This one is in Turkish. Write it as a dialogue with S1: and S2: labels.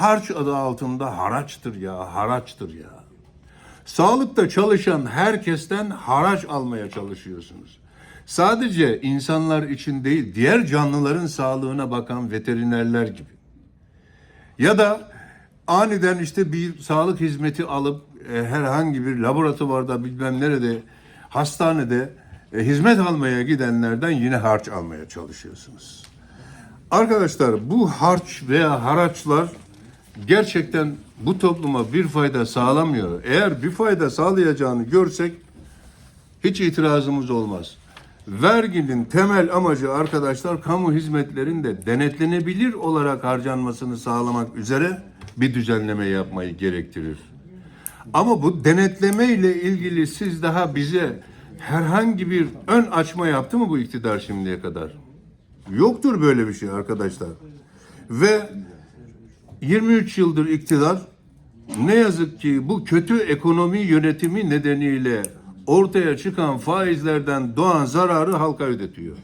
S1: harç adı altında haraçtır ya, haraçtır ya. Sağlıkta çalışan herkesten haraç almaya çalışıyorsunuz. Sadece insanlar için değil, diğer canlıların sağlığına bakan veterinerler gibi. Ya da aniden işte bir sağlık hizmeti alıp e, herhangi bir laboratuvarda bilmem nerede hastanede e, hizmet almaya gidenlerden yine harç almaya çalışıyorsunuz. Arkadaşlar bu harç veya haraçlar gerçekten bu topluma bir fayda sağlamıyor. Eğer bir fayda sağlayacağını görsek hiç itirazımız olmaz. Verginin temel amacı arkadaşlar kamu hizmetlerinde denetlenebilir olarak harcanmasını sağlamak üzere bir düzenleme yapmayı gerektirir. Ama bu denetleme ile ilgili siz daha bize herhangi bir ön açma yaptı mı bu iktidar şimdiye kadar? Yoktur böyle bir şey arkadaşlar. Ve 23 yıldır iktidar ne yazık ki bu kötü ekonomi yönetimi nedeniyle ortaya çıkan faizlerden doğan zararı halka ödetiyor.